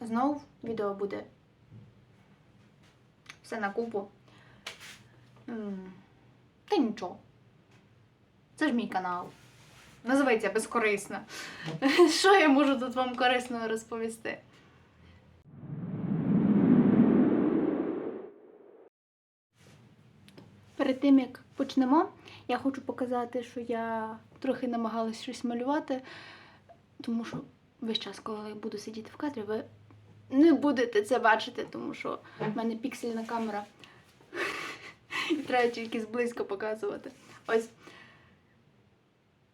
Знову відео буде все на купу. Та нічого. Це ж мій канал. Називається безкорисно. Що я можу тут вам корисного розповісти? Перед тим як почнемо, я хочу показати, що я трохи намагалась щось малювати, тому що весь час, коли я буду сидіти в кадрі, ви не будете це бачити, тому що в мене піксельна камера. І треба тільки зблизька показувати. Ось.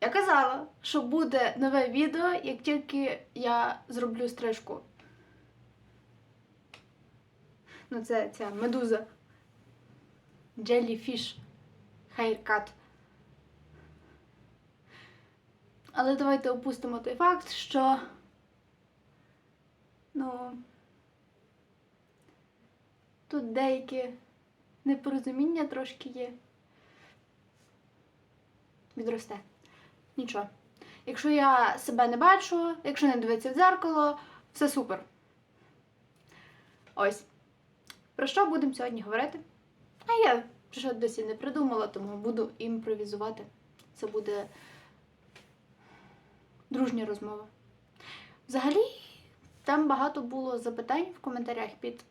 Я казала, що буде нове відео, як тільки я зроблю стрижку. Ну, це ця медуза. Jellyfish Haircut. Але давайте опустимо той факт, що. Ну. Тут деякі непорозуміння трошки є. Відросте. Нічого. Якщо я себе не бачу, якщо не дивитися в дзеркало, все супер. Ось. Про що будемо сьогодні говорити? А я ще досі не придумала, тому буду імпровізувати. Це буде дружня розмова. Взагалі, там багато було запитань в коментарях під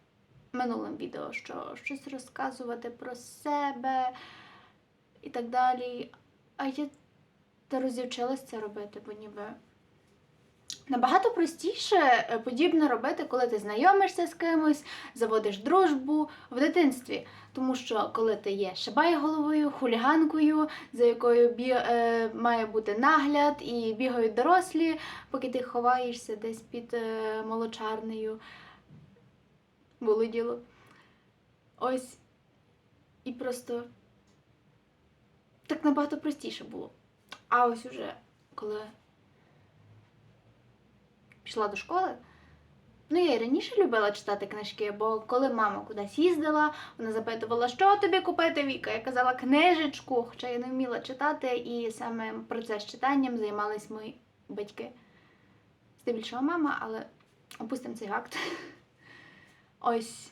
минулим відео, що щось розказувати про себе і так далі. А я та розівчилась це робити, бо ніби набагато простіше е, подібне робити, коли ти знайомишся з кимось, заводиш дружбу в дитинстві. Тому що коли ти є шибайголовою, хуліганкою, за якою бі... е, має бути нагляд, і бігають дорослі, поки ти ховаєшся десь під е, молочарнею. Було діло. Ось. І просто так набагато простіше було. А ось уже коли пішла до школи. Ну, я і раніше любила читати книжки, бо коли мама кудись їздила, вона запитувала, що тобі купити Віка. Я казала книжечку, хоча я не вміла читати, і саме процес читанням займались мої батьки. Здебільшого мама, але опустимо цей факт. Ось.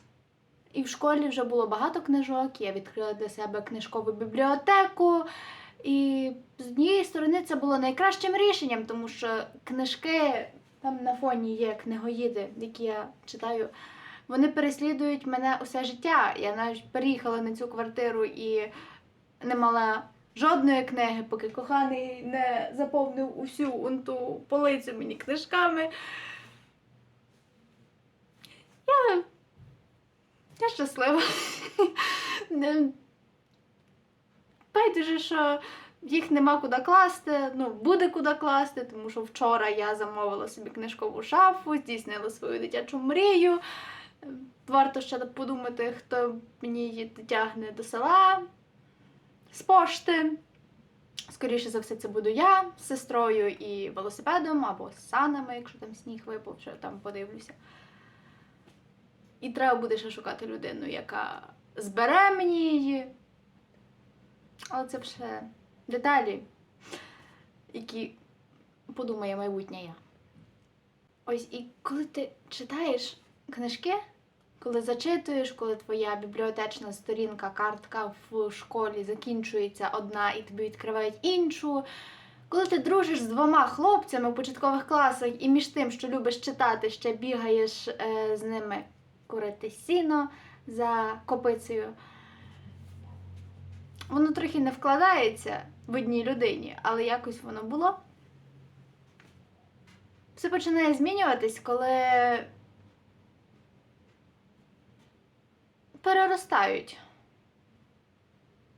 І в школі вже було багато книжок, я відкрила для себе книжкову бібліотеку. І з однієї сторони це було найкращим рішенням, тому що книжки там на фоні є книгоїди, які я читаю. Вони переслідують мене усе життя. Я навіть переїхала на цю квартиру і не мала жодної книги, поки коханий не заповнив усю унту полицю мені книжками. Я, я щаслива. Байдуже, що їх нема куди класти, ну, буде куди класти, тому що вчора я замовила собі книжкову шафу, здійснила свою дитячу мрію. Варто ще подумати, хто мені її тягне до села з пошти. Скоріше за все, це буду я з сестрою і велосипедом або з санами, якщо там сніг випав, що там подивлюся. І треба буде ще шукати людину, яка збере мені її. Але це вже деталі, які подумає майбутнє я. Ось і коли ти читаєш книжки, коли зачитуєш, коли твоя бібліотечна сторінка, картка в школі закінчується одна і тобі відкривають іншу. Коли ти дружиш з двома хлопцями в початкових класах і між тим, що любиш читати, ще бігаєш е, з ними курити сіно за копицею, воно трохи не вкладається в одній людині, але якось воно було. Все починає змінюватись, коли переростають.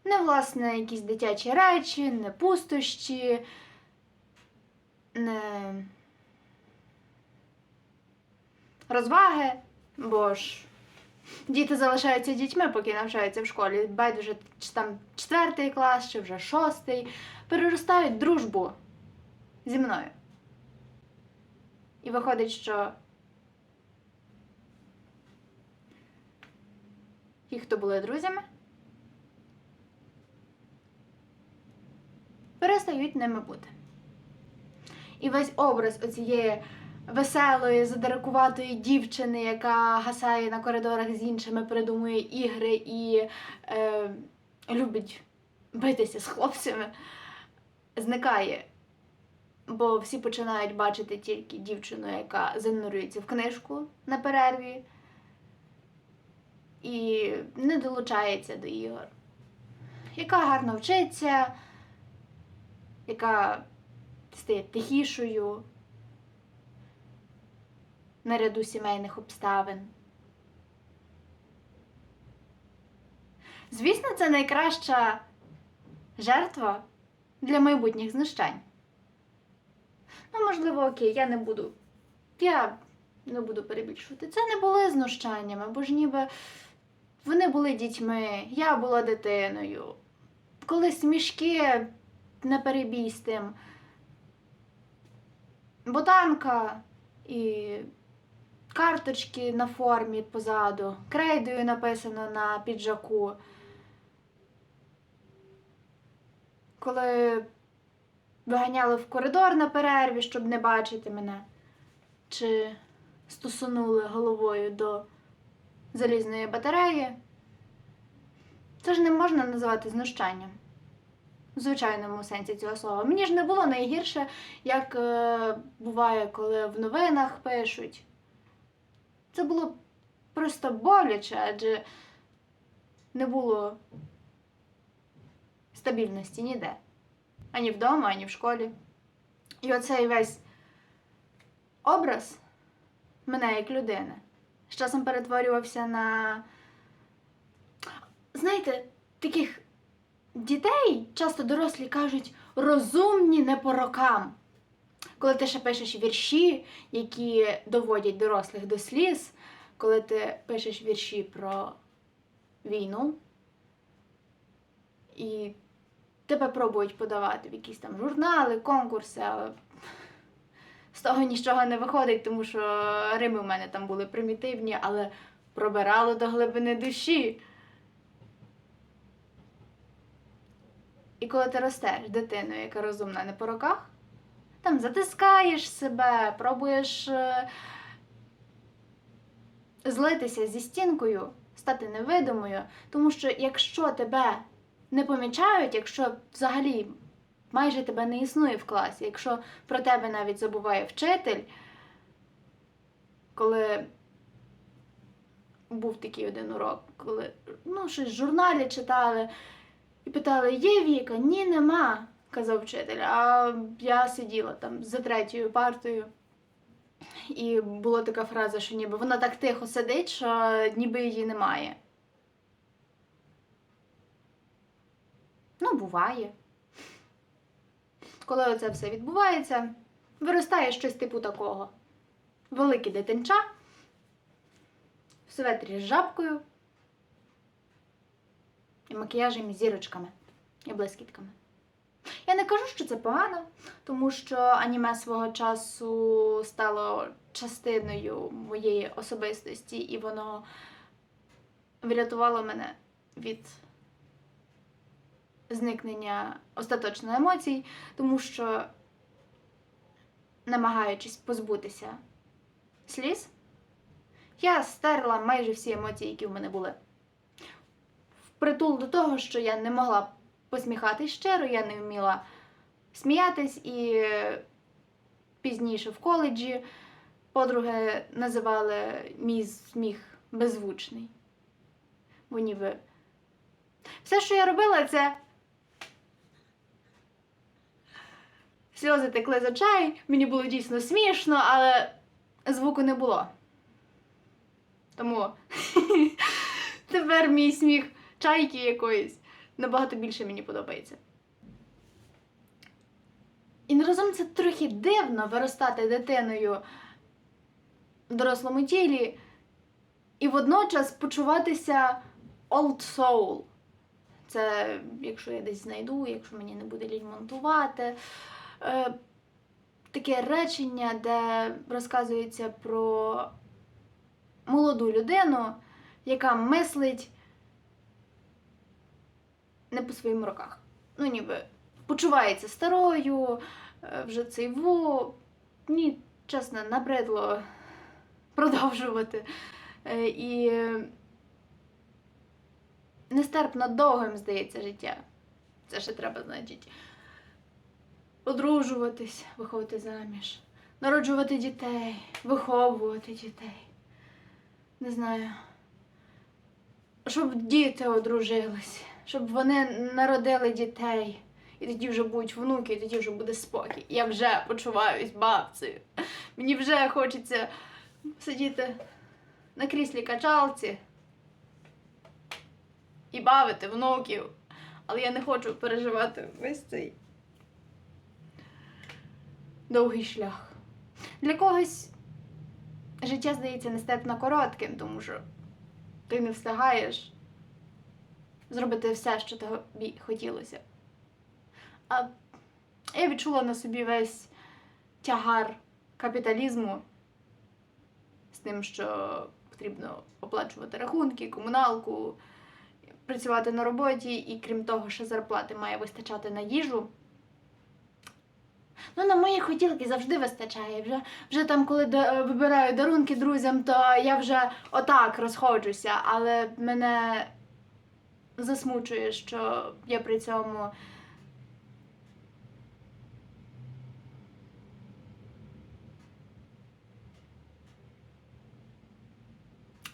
Не, власне, якісь дитячі речі, не пустощі, не розваги, бо ж діти залишаються дітьми, поки навчаються в школі. Байдуже, чи там четвертий клас, чи вже шостий, переростають дружбу зі мною. І виходить, що ті, хто були друзями, перестають ними бути. І весь образ оцієї веселої, задирикуватої дівчини, яка гасає на коридорах з іншими, придумує ігри і е, любить битися з хлопцями, зникає. Бо всі починають бачити тільки дівчину, яка занурюється в книжку на перерві і не долучається до ігор. Яка гарно вчиться, яка стає тихішою наряду сімейних обставин. Звісно, це найкраща жертва для майбутніх знущань. Ну, можливо, окей, я не буду. Я не буду перебільшувати. Це не були знущаннями, бо ж ніби вони були дітьми, я була дитиною. Коли смішки не перебій з тим. Ботанка і карточки на формі позаду, крейдою написано на піджаку. Коли виганяли в коридор на перерві, щоб не бачити мене, чи стосунули головою до залізної батареї, це ж не можна називати знущанням. В звичайному сенсі цього слова. Мені ж не було найгірше, як е, буває, коли в новинах пишуть. Це було просто боляче, адже не було стабільності ніде. Ані вдома, ані в школі. І оцей весь образ мене як людини з часом перетворювався на. Знаєте, таких дітей часто дорослі кажуть розумні не по рокам. Коли ти ще пишеш вірші, які доводять дорослих до сліз, коли ти пишеш вірші про війну, і тебе пробують подавати в якісь там журнали, конкурси, але з того нічого не виходить, тому що рими в мене там були примітивні, але пробирало до глибини душі. І коли ти ростеш дитиною, яка розумна не по роках, там затискаєш себе, пробуєш е, злитися зі стінкою, стати невидимою, тому що якщо тебе не помічають, якщо взагалі майже тебе не існує в класі, якщо про тебе навіть забуває вчитель, коли був такий один урок, коли ну, щось в журналі читали і питали, є Віка? Ні, нема, казав вчитель. А я сиділа там за третьою партою. І була така фраза, що ніби вона так тихо сидить, що ніби її немає. Ну, буває. Коли оце все відбувається, виростає щось типу такого. Велике дитинча, в светрі з жабкою і макіяжем і зірочками і блискітками. Я не кажу, що це погано, тому що аніме свого часу стало частиною моєї особистості, і воно врятувало мене від зникнення остаточно емоцій, тому що, намагаючись позбутися сліз, я стерла майже всі емоції, які в мене були. Впритул до того, що я не могла посміхатись щиро, я не вміла сміятись, і пізніше в коледжі подруги називали мій сміх беззвучний. Бо ніби все, що я робила, це сльози текли з очей, мені було дійсно смішно, але звуку не було. Тому тепер мій сміх чайки якоїсь набагато більше мені подобається. І разом це трохи дивно виростати дитиною в дорослому тілі і водночас почуватися old soul. Це якщо я десь знайду, якщо мені не буде лінь монтувати. Е, таке речення, де розказується про молоду людину, яка мислить не по своїм роках. Ну, ніби почувається старою, е, вже цей во. Ні, чесно, набридло продовжувати. Е, І нестерпно довгим здається життя. Це ще треба, значить, одружуватись, виходити заміж, народжувати дітей, виховувати дітей. Не знаю. Щоб діти одружились, щоб вони народили дітей. І тоді вже будуть внуки, і тоді вже буде спокій. Я вже почуваюсь бабцею. Мені вже хочеться сидіти на кріслі качалці і бавити внуків. Але я не хочу переживати весь цей довгий шлях. Для когось життя здається нестерпно коротким, тому що ти не встигаєш зробити все, що тобі хотілося. А я відчула на собі весь тягар капіталізму з тим, що потрібно оплачувати рахунки, комуналку, працювати на роботі, і крім того, ще зарплати має вистачати на їжу. Ну, на мої хотілки завжди вистачає. Вже, вже там, коли да- вибираю дарунки друзям, то я вже отак розходжуся, але мене засмучує, що я при цьому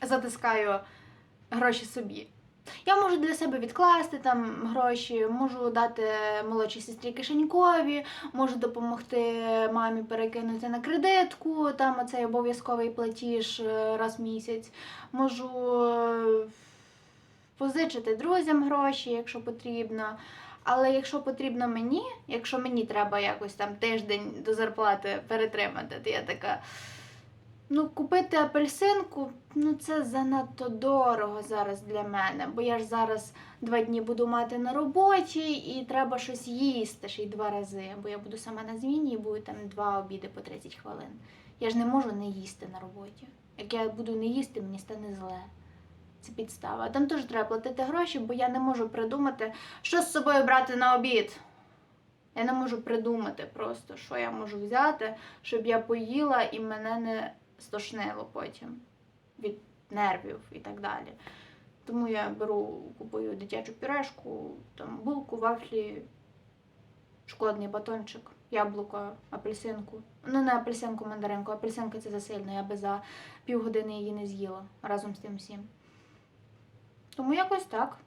затискаю гроші собі. Я можу для себе відкласти там гроші, можу дати молодшій сестрі кишенькові, можу допомогти мамі перекинути на кредитку, там оцей обов'язковий платіж е, раз в місяць. Можу е, позичити друзям гроші, якщо потрібно. Але якщо потрібно мені, якщо мені треба якось там тиждень до зарплати перетримати, то я така. Ну, купити апельсинку, ну це занадто дорого зараз для мене, бо я ж зараз два дні буду мати на роботі і треба щось їсти ще й два рази, бо я буду сама на зміні і буду там два обіди по 30 хвилин. Я ж не можу не їсти на роботі. Як я буду не їсти, мені стане зле. Це підстава. Там теж треба платити гроші, бо я не можу придумати, що з собою брати на обід. Я не можу придумати просто, що я можу взяти, щоб я поїла і мене не стошнило потім від нервів і так далі. Тому я беру, купую дитячу пюрешку, там булку, вафлі, шоколадний батончик, яблуко, апельсинку. Ну, не апельсинку, мандаринку, апельсинка це засильно, я би за півгодини її не з'їла разом з тим всім. Тому якось так.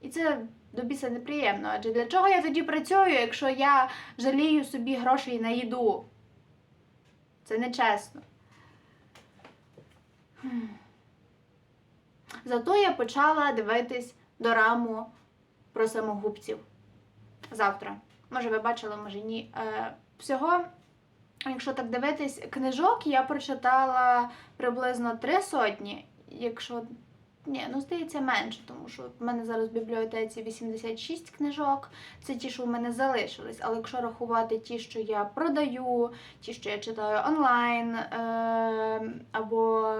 І це до біса неприємно. Адже для чого я тоді працюю, якщо я жалію собі грошей на їду? Це нечесно. Зато я почала дивитись дораму про самогубців. Завтра. Може, ви бачили, може ні. Е, всього, якщо так дивитись, книжок я прочитала приблизно три сотні. Якщо. Ні, ну здається менше, тому що в мене зараз в бібліотеці 86 книжок. Це ті, що в мене залишились. Але якщо рахувати ті, що я продаю, ті, що я читаю онлайн, е, або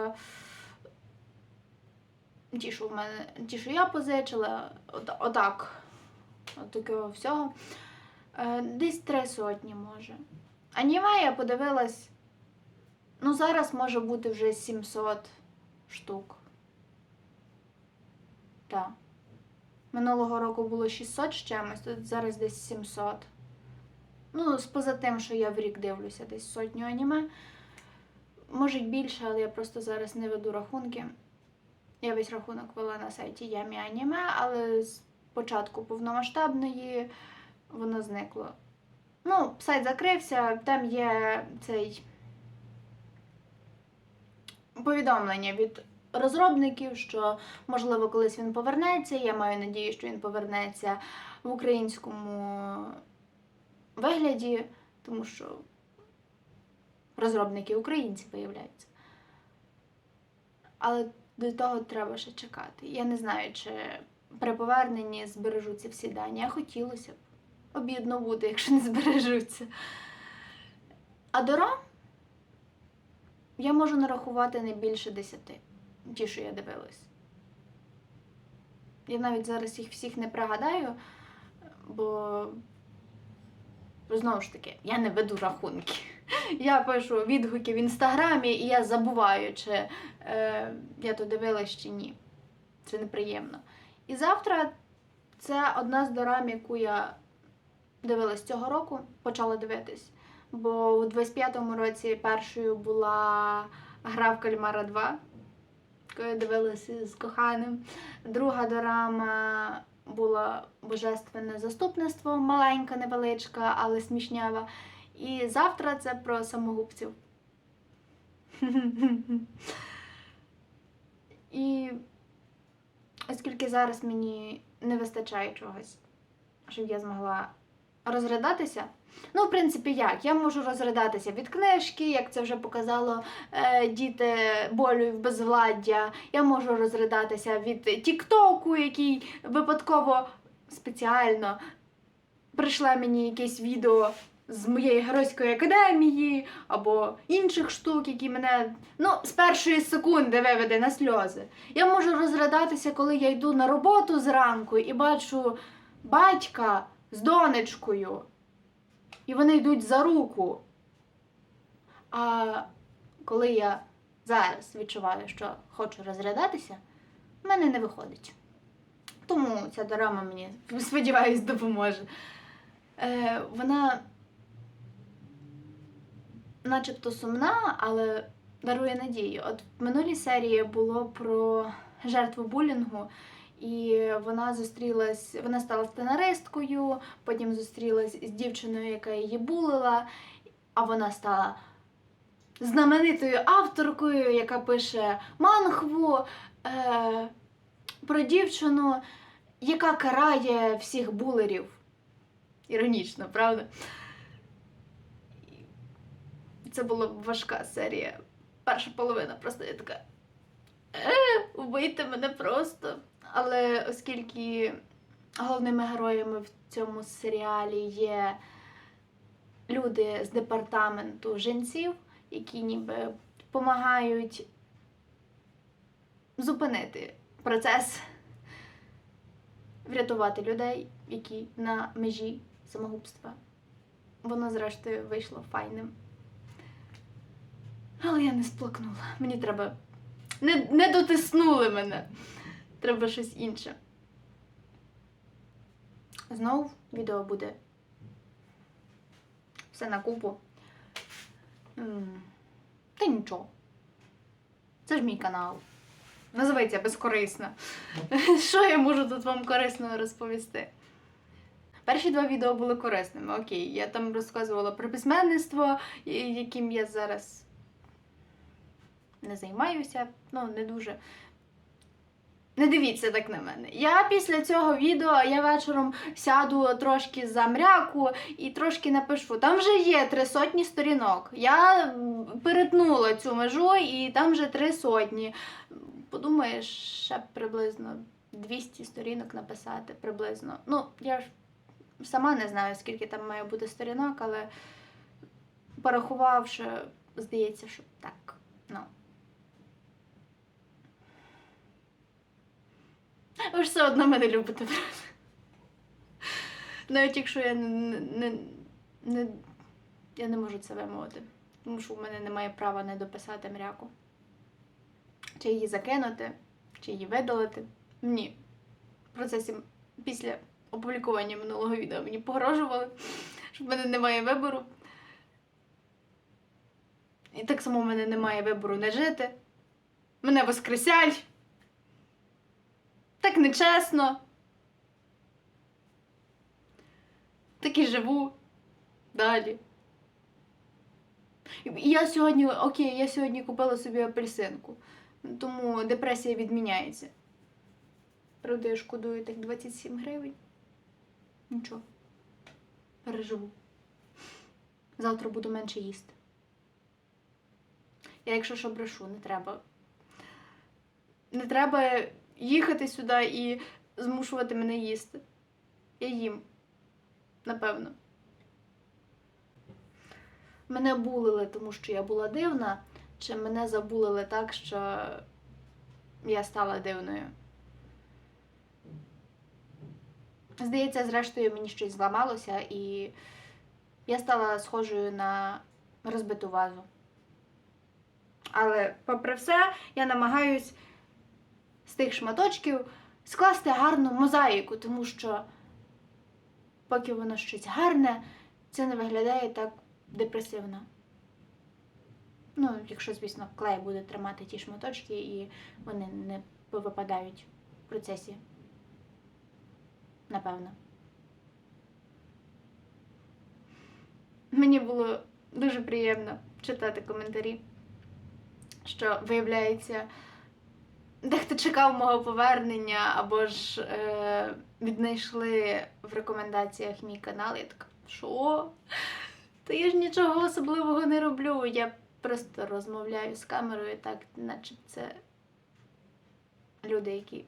ті, що в мене, ті, що я позичила, от, отак, от такого всього. Е, десь три сотні може. Аніме я подивилась. Ну, зараз може бути вже 700 штук. Так. Минулого року було 600 з чимось, тут зараз десь 700. Ну, поза тим, що я в рік дивлюся, десь сотню аніме. Може й більше, але я просто зараз не веду рахунки. Я весь рахунок вела на сайті Ямі Аніме, але з початку повномасштабної воно зникло. Ну, сайт закрився, там є цей повідомлення від розробників, що можливо колись він повернеться. Я маю надію, що він повернеться в українському вигляді, тому що розробники українці виявляються. Але до того треба ще чекати. Я не знаю, чи при поверненні збережуться всі дані. А хотілося б. Обідно буде, якщо не збережуться. А дорам я можу нарахувати не більше десяти, ті, що я дивилась. Я навіть зараз їх всіх не пригадаю, бо знову ж таки, я не веду рахунки. Я пишу відгуки в інстаграмі, і я забуваю, чи е, я то дивилась чи ні. Це неприємно. І завтра це одна з дорам, яку я дивилась цього року, почала дивитись. Бо у 25-му році першою була гра в Кальмара 2, яку я дивилася з коханим. Друга дорама була Божественне заступництво, маленька, невеличка, але смішнява. І завтра це про самогубців. І оскільки зараз мені не вистачає чогось, щоб я змогла розридатися. Ну, в принципі, як? Я можу розридатися від книжки, як це вже показало е, діти болю і безвладдя. Я можу розридатися від Тіктоку, який випадково спеціально прийшла мені якесь відео з моєї геройської академії або інших штук, які мене ну, з першої секунди виведе на сльози. Я можу розридатися, коли я йду на роботу зранку і бачу батька з донечкою, і вони йдуть за руку. А коли я зараз відчуваю, що хочу розрядатися, в мене не виходить. Тому ця дорама мені, сподіваюсь, допоможе. Е, вона начебто сумна, але дарує надію. От в минулій серії було про жертву булінгу, і вона зустрілась, вона стала сценаристкою, потім зустрілась з дівчиною, яка її булила, а вона стала знаменитою авторкою, яка пише манхву е, про дівчину, яка карає всіх булерів. Іронічно, правда? Це була важка серія. Перша половина просто я така. Е, вбийте мене просто. Але оскільки головними героями в цьому серіалі є люди з департаменту жінців, які ніби допомагають зупинити процес, врятувати людей, які на межі самогубства. Воно, зрештою, вийшло файним. Але я не сплакнула. Мені треба. Не, не дотиснули мене. Треба щось інше. Знову відео буде все на купу. Та нічого. Це ж мій канал. Називається безкорисно. Що я можу тут вам корисного розповісти? Перші два відео були корисними. Окей, я там розказувала про письменництво, яким я зараз не займаюся, ну, не дуже. Не дивіться так на мене. Я після цього відео я вечором сяду трошки за мряку і трошки напишу. Там вже є три сотні сторінок. Я перетнула цю межу і там вже три сотні. Подумаєш, ще приблизно 200 сторінок написати приблизно. Ну, я ж сама не знаю, скільки там має бути сторінок, але порахувавши, здається, що так. Ну. Ви ж все одно мене любите. Навіть якщо я не, не, не, я не можу це вимовити, тому що в мене немає права не дописати мряку. Чи її закинути, чи її видалити. Ні. В процесі після опублікування минулого відео мені погрожували, що в мене немає вибору. І так само в мене немає вибору не жити. Мене воскресять. Так нечесно. Так і живу далі. І я сьогодні, окей, я сьогодні купила собі апельсинку, тому депресія відміняється. Правда, я шкодую так 27 гривень. Нічого. Переживу. Завтра буду менше їсти. Я, якщо що брешу, не треба. Не треба їхати сюди і змушувати мене їсти. Я їм, напевно. Мене булили, тому що я була дивна, чи мене забулили так, що я стала дивною. Здається, зрештою, мені щось зламалося і я стала схожою на розбиту вазу. Але, попри все, я намагаюсь з тих шматочків скласти гарну мозаїку, тому що поки воно щось гарне, це не виглядає так депресивно. Ну, якщо, звісно, клей буде тримати ті шматочки і вони не повипадають в процесі. Напевно. Мені було дуже приємно читати коментарі, що виявляється, дехто чекав мого повернення або ж е, віднайшли в рекомендаціях мій канал. Я така, що? Та я ж нічого особливого не роблю. Я просто розмовляю з камерою так, наче це люди, які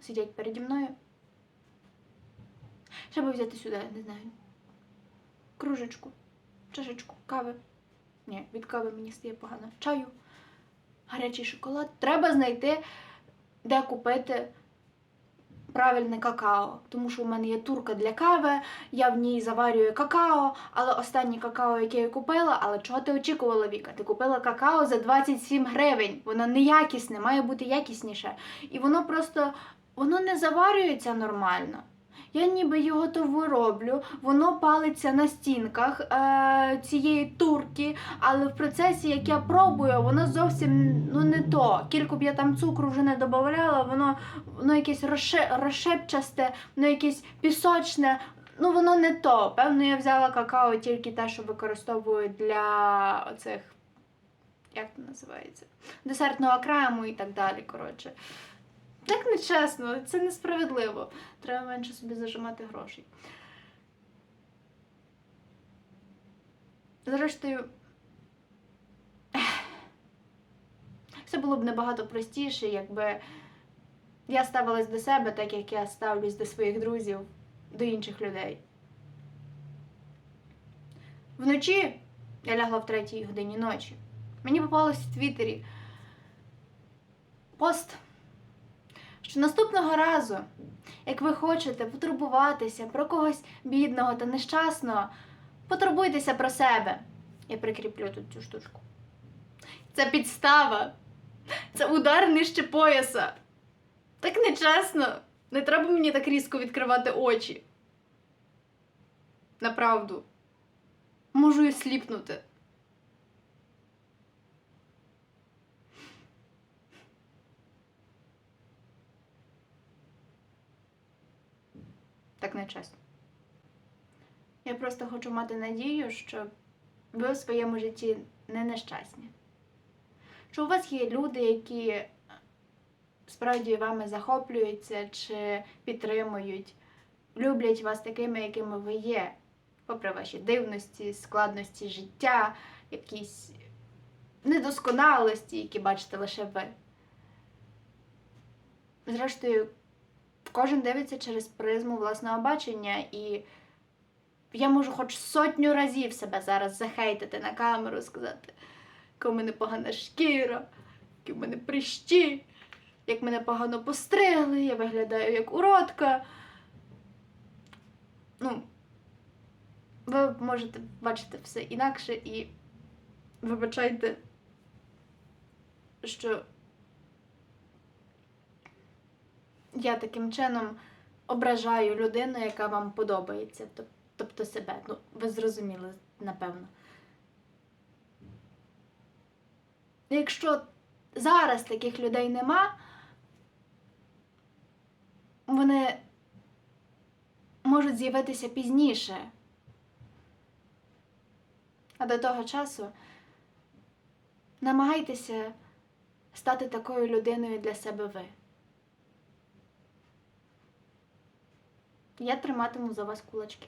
сидять переді мною. Треба взяти сюди, не знаю. Кружечку, чашечку, кави. Ні, від кави мені стає погано. Чаю, гарячий шоколад. Треба знайти, де купити правильне какао. Тому що у мене є турка для кави, я в ній заварюю какао, але останнє какао, яке я купила, але чого ти очікувала, Віка? Ти купила какао за 27 гривень. Воно неякісне, має бути якісніше. І воно просто воно не заварюється нормально. Я ніби його то роблю, воно палиться на стінках е- цієї турки, але в процесі, як я пробую, воно зовсім ну, не то. Кілько б я там цукру вже не додавала, воно, воно якесь розше, розшепчасте, воно якесь пісочне. Ну, воно не то. Певно, я взяла какао тільки те, що використовую для оцих, як це називається? Десертного крему і так далі. Коротше. Так нечесно, це несправедливо. Треба менше собі зажимати грошей. Зрештою, все було б набагато простіше, якби я ставилась до себе так, як я ставлюсь до своїх друзів, до інших людей. Вночі я лягла в третій годині ночі. Мені попалось в Твіттері пост що наступного разу, як ви хочете потурбуватися про когось бідного та нещасного, потурбуйтеся про себе. Я прикріплю тут цю штучку. Це підстава. Це удар нижче пояса. Так нечесно. Не треба мені так різко відкривати очі. Направду. Можу і сліпнути. Так не чесно. Я просто хочу мати надію, що ви у своєму житті не нещасні. Що у вас є люди, які справді вами захоплюються чи підтримують, люблять вас такими, якими ви є, попри ваші дивності, складності життя, якісь недосконалості, які бачите лише ви. Зрештою, кожен дивиться через призму власного бачення, і я можу хоч сотню разів себе зараз захейтити на камеру, сказати, яка в мене погана шкіра, які в мене прищі, як мене погано постригли, я виглядаю як уродка. Ну, ви можете бачити все інакше і вибачайте, що я таким чином ображаю людину, яка вам подобається, тобто себе. Ну, ви зрозуміли, напевно. Якщо зараз таких людей нема, вони можуть з'явитися пізніше. А до того часу намагайтеся стати такою людиною для себе ви. Я триматиму за вас кулачки.